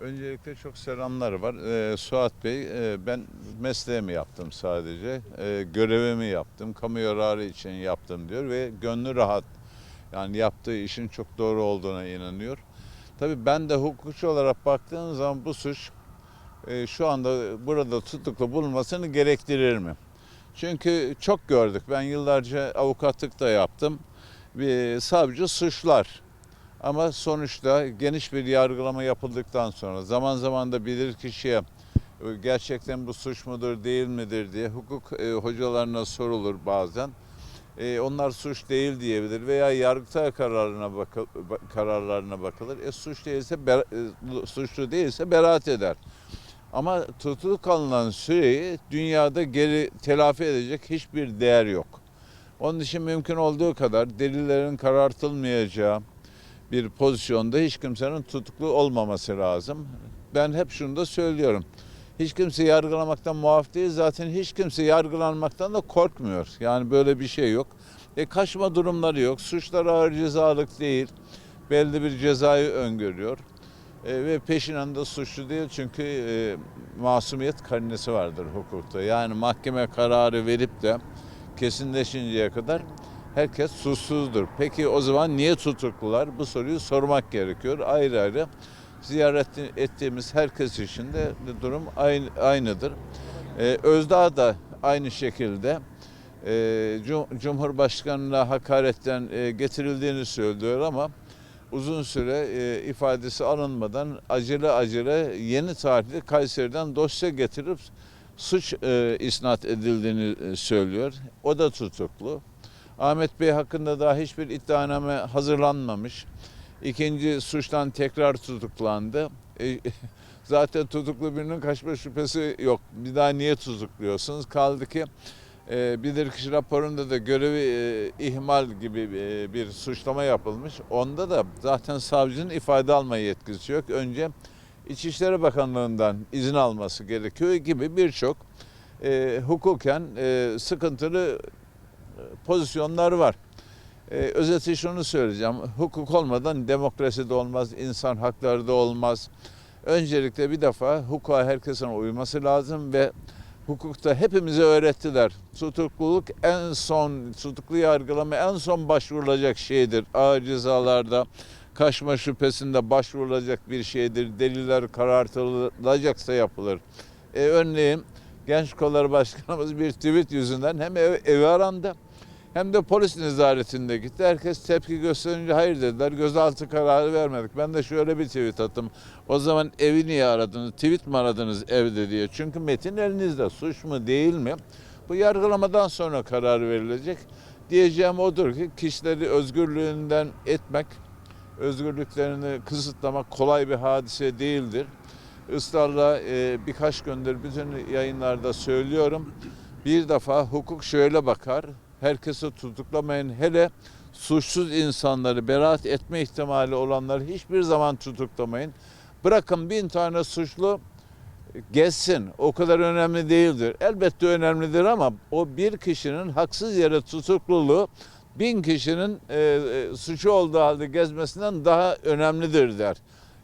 Öncelikle çok selamlar var. Ee, Suat Bey, e, ben mesleğimi yaptım sadece. Ee, görevimi yaptım, kamu yararı için yaptım diyor ve gönlü rahat. Yani yaptığı işin çok doğru olduğuna inanıyor. Tabii ben de hukukçu olarak baktığım zaman bu suç e, şu anda burada tutuklu bulunmasını gerektirir mi? Çünkü çok gördük. Ben yıllarca avukatlık da yaptım. Bir savcı suçlar. Ama sonuçta geniş bir yargılama yapıldıktan sonra zaman zaman da bilir kişiye gerçekten bu suç mudur değil midir diye hukuk e, hocalarına sorulur bazen. E, onlar suç değil diyebilir veya yargıtay kararına bakıl, ba- kararlarına bakılır. E, suç değilse ber- e, suçlu değilse beraat eder. Ama tutuklu kalınan süreyi dünyada geri telafi edecek hiçbir değer yok. Onun için mümkün olduğu kadar delillerin karartılmayacağı bir pozisyonda hiç kimsenin tutuklu olmaması lazım. Ben hep şunu da söylüyorum. Hiç kimse yargılamaktan muaf değil. Zaten hiç kimse yargılanmaktan da korkmuyor. Yani böyle bir şey yok. E kaçma durumları yok. Suçlar ağır cezalık değil. Belli bir cezayı öngörüyor. E, ve peşinen de suçlu değil çünkü e, masumiyet karinesi vardır hukukta. Yani mahkeme kararı verip de kesinleşinceye kadar herkes suçsuzdur. Peki o zaman niye tutuklular? Bu soruyu sormak gerekiyor. Ayrı ayrı ziyaret ettiğimiz herkes için de durum aynı, aynıdır. Ee, Özdağ da aynı şekilde e, Cum- Cumhurbaşkanı'na hakaretten e, getirildiğini söylüyor ama uzun süre e, ifadesi alınmadan acele acele yeni tarihli Kayseri'den dosya getirip suç e, isnat edildiğini e, söylüyor. O da tutuklu. Ahmet Bey hakkında daha hiçbir iddianame hazırlanmamış. İkinci suçtan tekrar tutuklandı. E, zaten tutuklu birinin kaçma şüphesi yok. Bir daha niye tutukluyorsunuz? Kaldı ki e, bilirkişi raporunda da görevi e, ihmal gibi e, bir suçlama yapılmış. Onda da zaten savcının ifade alma yetkisi yok. Önce İçişleri Bakanlığı'ndan izin alması gerekiyor gibi birçok e, hukuken e, sıkıntılı e, pozisyonlar var. Ee, özeti şunu söyleyeceğim. Hukuk olmadan demokrasi de olmaz, insan hakları da olmaz. Öncelikle bir defa hukuka herkesin uyması lazım ve hukukta hepimize öğrettiler. Tutukluluk en son, tutuklu yargılama en son başvurulacak şeydir. Ağır cezalarda kaçma şüphesinde başvurulacak bir şeydir. Deliller karartılacaksa yapılır. E, örneğin Genç Kolları Başkanımız bir tweet yüzünden hem ev, evi arandı hem de polis nezaretinde gitti. Herkes tepki gösterince hayır dediler. Gözaltı kararı vermedik. Ben de şöyle bir tweet attım. O zaman evi niye aradınız? Tweet mi aradınız evde diye. Çünkü metin elinizde. Suç mu değil mi? Bu yargılamadan sonra karar verilecek. Diyeceğim odur ki kişileri özgürlüğünden etmek, özgürlüklerini kısıtlamak kolay bir hadise değildir. Israrla e, birkaç gündür bütün yayınlarda söylüyorum. Bir defa hukuk şöyle bakar. Herkesi tutuklamayın. Hele suçsuz insanları beraat etme ihtimali olanları hiçbir zaman tutuklamayın. Bırakın bin tane suçlu gezsin. O kadar önemli değildir. Elbette önemlidir ama o bir kişinin haksız yere tutukluluğu bin kişinin e, e, suçu olduğu halde gezmesinden daha önemlidir der.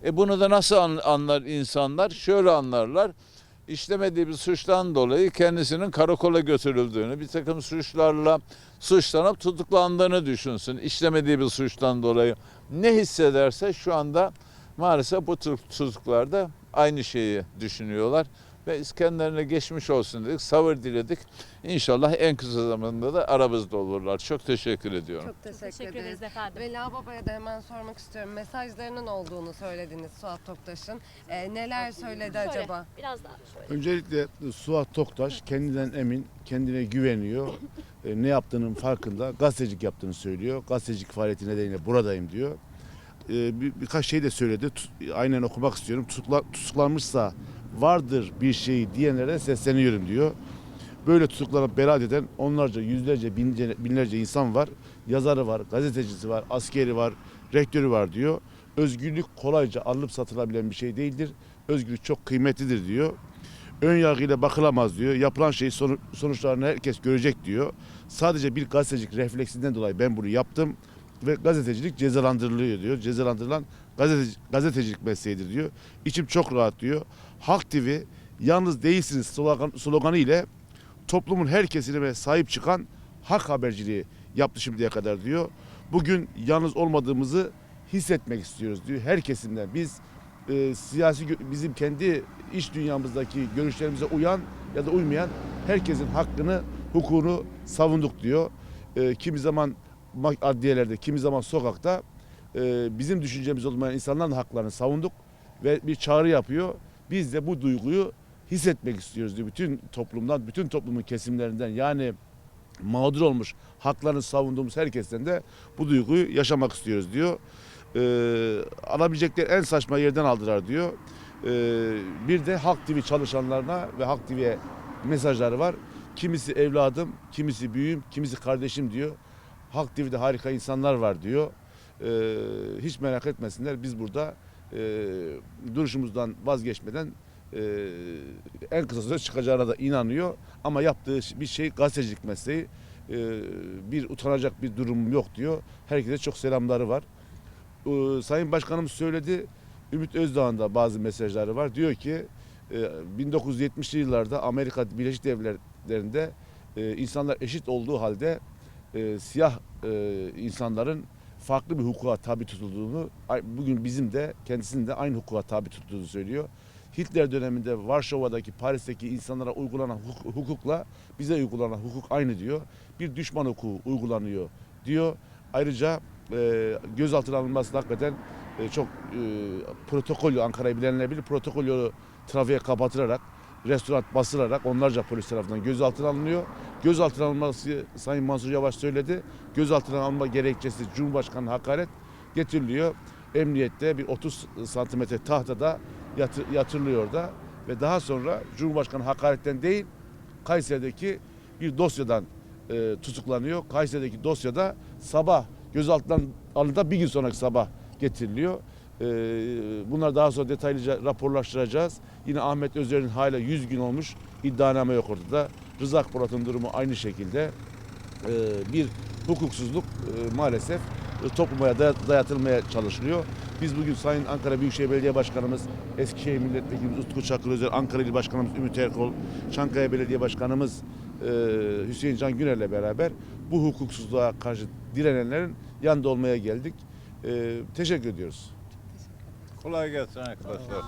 E bunu da nasıl an- anlar insanlar? Şöyle anlarlar. İşlemediği bir suçtan dolayı kendisinin karakola götürüldüğünü, bir takım suçlarla suçlanıp tutuklandığını düşünsün. İşlemediği bir suçtan dolayı ne hissederse şu anda maalesef bu tut- tutuklarda aynı şeyi düşünüyorlar. Ve kendilerine geçmiş olsun dedik, sabır diledik. İnşallah en kısa zamanda da aramızda olurlar. Çok teşekkür ediyorum. Çok teşekkür, Teşekkür ederiz. efendim. Vela Baba'ya da hemen sormak istiyorum. Mesajlarının olduğunu söylediniz Suat Toktaş'ın. Ee, neler söyledi Şöyle, acaba? Biraz daha şöyle. Öncelikle Suat Toktaş kendinden emin, kendine güveniyor. E, ne yaptığının farkında. Gazetecilik yaptığını söylüyor. Gazetecilik faaliyeti nedeniyle buradayım diyor. E, bir, birkaç şey de söyledi. Tut- aynen okumak istiyorum. Tutukla, tutuklanmışsa vardır bir şey diyenlere sesleniyorum diyor. Böyle tutuklanıp beraat eden onlarca, yüzlerce, bince, binlerce insan var. Yazarı var, gazetecisi var, askeri var, rektörü var diyor. Özgürlük kolayca alınıp satılabilen bir şey değildir. Özgürlük çok kıymetlidir diyor. Ön yargıyla bakılamaz diyor. Yapılan şey sonu- sonuçlarını herkes görecek diyor. Sadece bir gazetecilik refleksinden dolayı ben bunu yaptım. ve gazetecilik cezalandırılıyor diyor. Cezalandırılan gazeteci, gazetecilik mesleğidir diyor. İçim çok rahat diyor. Halk TV yalnız değilsiniz slogan, sloganı ile toplumun her kesimine sahip çıkan hak haberciliği yaptı şimdiye kadar diyor. Bugün yalnız olmadığımızı hissetmek istiyoruz diyor her kesimden. Biz e, siyasi bizim kendi iç dünyamızdaki görüşlerimize uyan ya da uymayan herkesin hakkını, hukukunu savunduk diyor. E, kimi zaman ma- adliyelerde, kimi zaman sokakta e, bizim düşüncemiz olmayan insanların haklarını savunduk ve bir çağrı yapıyor. Biz de bu duyguyu hissetmek istiyoruz diyor. Bütün toplumdan, bütün toplumun kesimlerinden yani mağdur olmuş, haklarını savunduğumuz herkesten de bu duyguyu yaşamak istiyoruz diyor. Ee, alabilecekleri en saçma yerden aldılar diyor. Ee, bir de Halk TV çalışanlarına ve Halk TV'ye mesajları var. Kimisi evladım, kimisi büyüğüm, kimisi kardeşim diyor. Halk TV'de harika insanlar var diyor. Ee, hiç merak etmesinler biz burada e, duruşumuzdan vazgeçmeden e, en kısa sürede çıkacağına da inanıyor. Ama yaptığı bir şey gazetecilik mesleği. E, bir utanacak bir durum yok diyor. Herkese çok selamları var. E, Sayın Başkanımız söyledi. Ümit Özdağ'ın da bazı mesajları var. Diyor ki e, 1970'li yıllarda Amerika Birleşik Devletleri'nde e, insanlar eşit olduğu halde e, siyah e, insanların farklı bir hukuka tabi tutulduğunu, bugün bizim de kendisinin de aynı hukuka tabi tuttuğunu söylüyor. Hitler döneminde Varşova'daki, Paris'teki insanlara uygulanan huk- hukukla bize uygulanan hukuk aynı diyor. Bir düşman hukuku uygulanıyor diyor. Ayrıca e, gözaltına alınması hakikaten e, çok e, protokol Ankara'yı bilenler bilir. Protokol yolu trafiğe kapatılarak, restoran basılarak onlarca polis tarafından gözaltına alınıyor. Gözaltına alınması Sayın Mansur Yavaş söyledi. Gözaltına alınma gerekçesi Cumhurbaşkanı hakaret getiriliyor. Emniyette bir 30 santimetre tahtada yatı- yatırılıyor da ve daha sonra Cumhurbaşkanı hakaretten değil Kayseri'deki bir dosyadan e, tutuklanıyor. Kayseri'deki dosyada sabah gözaltından alında bir gün sonraki sabah getiriliyor. E, bunlar daha sonra detaylıca raporlaştıracağız. Yine Ahmet Özer'in hala 100 gün olmuş iddianame yok ortada. Rıza Polat'ın durumu aynı şekilde e, bir hukuksuzluk e, maalesef e, topluma day- dayatılmaya çalışılıyor. Biz bugün Sayın Ankara Büyükşehir Belediye Başkanımız, Eskişehir Milletvekilimiz Utku Çakır Özer, Ankara İl Başkanımız Ümit Erkol, Çankaya Belediye Başkanımız e, Hüseyin Can Güner'le beraber bu hukuksuzluğa karşı direnenlerin yanında olmaya geldik. Teşekkür ediyoruz. Kolay gelsin arkadaşlar.